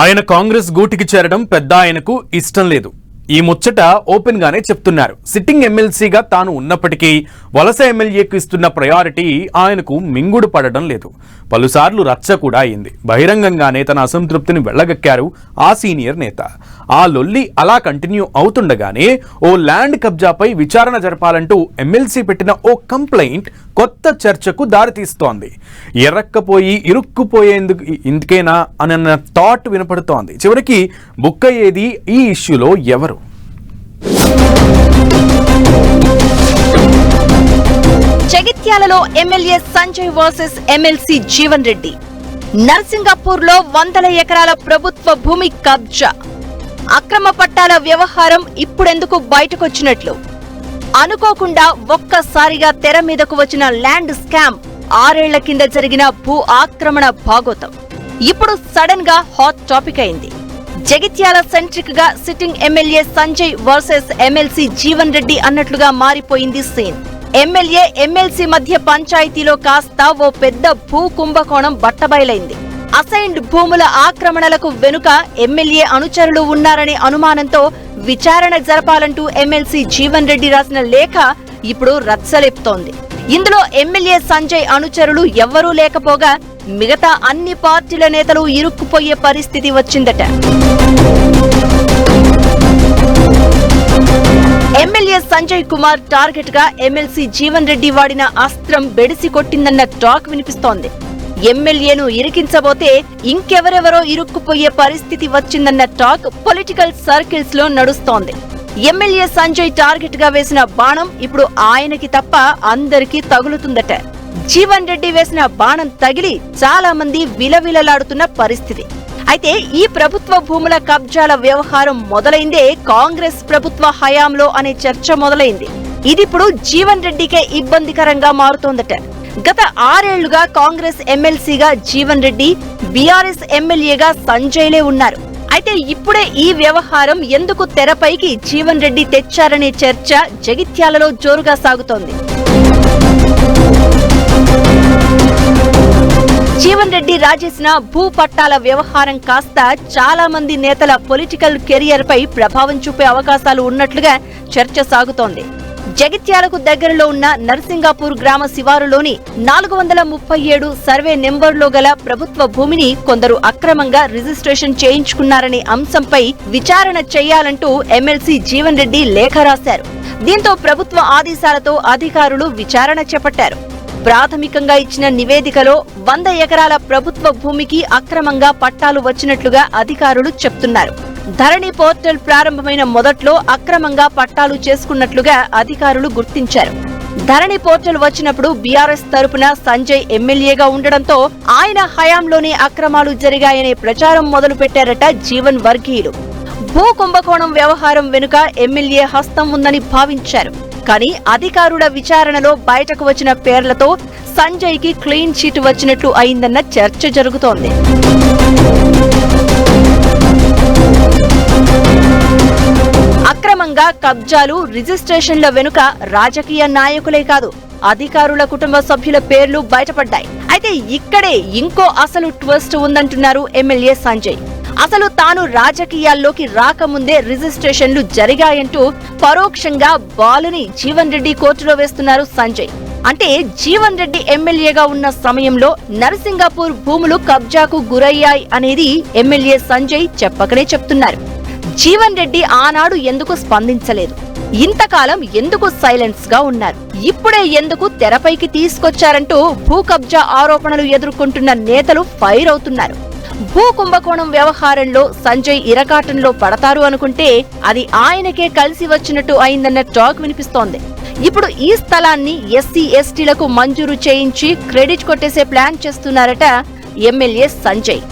ఆయన కాంగ్రెస్ గూటికి చేరడం పెద్ద ఆయనకు ఇష్టం లేదు. ఈ ముచ్చట ఓపెన్ గానే చెప్తున్నారు. సిట్టింగ్ ఎమ్మెల్సీగా తాను ఉన్నప్పటికీ వలస ఎమ్మెల్యేకు ఇస్తున్న ప్రయారిటీ ఆయనకు మింగుడు పడడం లేదు. పలుసార్లు రచ్చ కూడా అయింది. బహిరంగంగానే తన అసంతృప్తిని వెళ్ళగక్కారు ఆ సీనియర్ నేత. ఆ లొల్లి అలా కంటిన్యూ అవుతుండగానే ఓ ల్యాండ్ కబ్జాపై విచారణ జరపాలంటూ ఎమ్మెల్సీ పెట్టిన ఓ కంప్లైంట్ కొత్త చర్చకు దారితీస్తోంది. ఎర్రక్కపోయి ఇరుక్కుపోయేందుకు ఇందుకేనా అన్న థాట్ వినపడుతోంది. చివరికి బుక్ అయ్యేది ఈ ఇష్యూలో ఎవరు? జగిత్యాలలో MLA Sanjay versus MLC Jeevan Reddy. నర్సింగపూర్లో వందల ఎకరాల ప్రభుత్వ భూమి కబ్జా. అక్రమ పట్టాల వ్యవహారం ఇప్పుడెందుకు బయటకొచ్చినట్లు? అనుకోకుండా ఒక్కసారిగా తెర మీదకు వచ్చిన ల్యాండ్ స్కామ్ ఆరేళ్ళ కింద జరిగిన భూ ఆక్రమణ భాగోతం. ఇప్పుడు సడన్గా హాట్ టాపిక్ అయింది. జగిత్యాల సెంట్రిక్గా sitting MLA Sanjay versus MLC Jeevan Reddy అన్నట్లుగా మారిపోయింది సీన్. ఎమ్మెల్యే ఎమ్మెల్సీ మధ్య పంచాయతీలో కాస్త ఓ పెద్ద భూ కుంభకోణం బట్టబయలైంది. అసైన్డ్ భూముల ఆక్రమణలకు వెనుక ఎమ్మెల్యే అనుచరులు ఉన్నారనే అనుమానంతో విచారణ జరపాలంటూ ఎమ్మెల్సీ జీవన్ రెడ్డి రాసిన లేఖ ఇప్పుడు రచ్చలేపుతోంది. ఇందులో ఎమ్మెల్యే సంజయ్ అనుచరులు ఎవ్వరూ లేకపోగా మిగతా అన్ని పార్టీల నేతలు ఇరుక్కుపోయే పరిస్థితి వచ్చిందట. ఎమ్మెల్యే సంజయ్ కుమార్ టార్గెట్గా ఎమ్మెల్సీ జీవన్ రెడ్డి వాడిన అస్త్రం బెడిసి కొట్టిందన్న టాక్ వినిపిస్తోంది. ఎమ్మెల్యేను ఇరికించబోతే ఇంకెవరెవరో ఇరుక్కుపోయే పరిస్థితి వచ్చిందన్న టాక్ పొలిటికల్ సర్కిల్స్లో నడుస్తోంది. ఎమ్మెల్యే సంజయ్ టార్గెట్గా వేసిన బాణం ఇప్పుడు ఆయనకి తప్ప అందరికీ తగులుతుందట. జీవన్ రెడ్డి వేసిన బాణం తగిలి చాలా మంది విలవిలలాడుతున్న పరిస్థితి. అయితే ఈ ప్రభుత్వ భూముల కబ్జాల వ్యవహారం మొదలైందే కాంగ్రెస్ ప్రభుత్వ హయాంలో అనే చర్చ మొదలైంది. ఇదిప్పుడు జీవన్ రెడ్డికే ఇబ్బందికరంగా మారుతోందట. గత ఆరేళ్ళుగా కాంగ్రెస్ ఎమ్మెల్సీగా జీవన్ రెడ్డి బీఆర్ఎస్ ఎమ్మెల్యేగా సంజయ్లే ఉన్నారు. అయితే ఇప్పుడే ఈ వ్యవహారం ఎందుకు తెరపైకి జీవన్ రెడ్డి తెచ్చారనే చర్చ జగిత్యాలలో జోరుగా సాగుతోంది. జీవన్ రెడ్డి రాజేసిన భూ పట్టాల వ్యవహారం కాస్త చాలా మంది నేతల పొలిటికల్ కెరియర్ పై ప్రభావం చూపే అవకాశాలు ఉన్నట్లుగా చర్చ సాగుతోంది. జగిత్యాలకు దగ్గరలో ఉన్న నర్సింగాపూర్ గ్రామ శివారులోని నాలుగు వందల ముప్పై ఏడు సర్వే నెంబర్లో గల ప్రభుత్వ భూమిని కొందరు అక్రమంగా రిజిస్ట్రేషన్ చేయించుకున్నారనే అంశంపై విచారణ చేయాలంటూ ఎమ్మెల్సీ జీవన్ రెడ్డి లేఖ రాశారు. దీంతో ప్రభుత్వ ఆదేశాలతో అధికారులు విచారణ చేపట్టారు. ప్రాథమికంగా ఇచ్చిన నివేదికలో వంద ఎకరాల ప్రభుత్వ భూమికి అక్రమంగా పట్టాలు వచ్చినట్లుగా అధికారులు చెప్తున్నారు. ధరణి పోర్టల్ ప్రారంభమైన మొదట్లో అక్రమంగా పట్టాలు చేసుకున్నట్లుగా అధికారులు గుర్తించారు. ధరణి పోర్టల్ వచ్చినప్పుడు బీఆర్ఎస్ తరపున సంజయ్ ఎమ్మెల్యేగా ఉండడంతో ఆయన హయాంలోనే అక్రమాలు జరిగాయనే ప్రచారం మొదలు పెట్టారట జీవన్ వర్గీయులు. భూ కుంభకోణం వ్యవహారం వెనుక ఎమ్మెల్యే హస్తం ఉందని భావించారు. కానీ అధికారుల విచారణలో బయటకు వచ్చిన పేర్లతో సంజయ్కి క్లీన్ చీట్ వచ్చినట్లు అయిందన్న చర్చ జరుగుతోంది. అక్రమంగా కబ్జాలు రిజిస్ట్రేషన్ల వెనుక రాజకీయ నాయకులే కాదు అధికారుల కుటుంబ సభ్యుల పేర్లు బయటపడ్డాయి. అయితే ఇక్కడే ఇంకో అసలు ట్విస్ట్ ఉందంటున్నారు ఎమ్మెల్యే సంజయ్. అసలు తాను రాజకీయాల్లోకి రాకముందే రిజిస్ట్రేషన్లు జరిగాయంటూ పరోక్షంగా బాలుని జీవన్ రెడ్డి కోర్టులో వేస్తున్నారు సంజయ్. అంటే జీవన్ రెడ్డి ఎమ్మెల్యేగా ఉన్న సమయంలో నరసింగాపూర్ భూములు కబ్జాకు గురయ్యాయి అనేది ఎమ్మెల్యే సంజయ్ చెప్పకనే చెప్తున్నారు. జీవన్ రెడ్డి ఆనాడు ఎందుకు స్పందించలేదు? ఇంతకాలం ఎందుకు సైలెన్స్గా ఉన్నారు? ఇప్పుడే ఎందుకు తెరపైకి తీసుకొచ్చారంటూ భూ కబ్జా ఆరోపణలు ఎదుర్కొంటున్న నేతలు ఫైర్ అవుతున్నారు. భూ కుంభకోణం వ్యవహారంలో సంజయ్ ఇరకాటంలో పడతారు అనుకుంటే అది ఆయనకే కలిసి వచ్చినట్టు అయిందన్న టాక్ వినిపిస్తోంది. ఇప్పుడు ఈ స్థలాన్ని ఎస్సీ ఎస్టీలకు మంజూరు చేయించి క్రెడిట్ కొట్టేసే ప్లాన్ చేస్తున్నారట ఎమ్మెల్యే సంజయ్.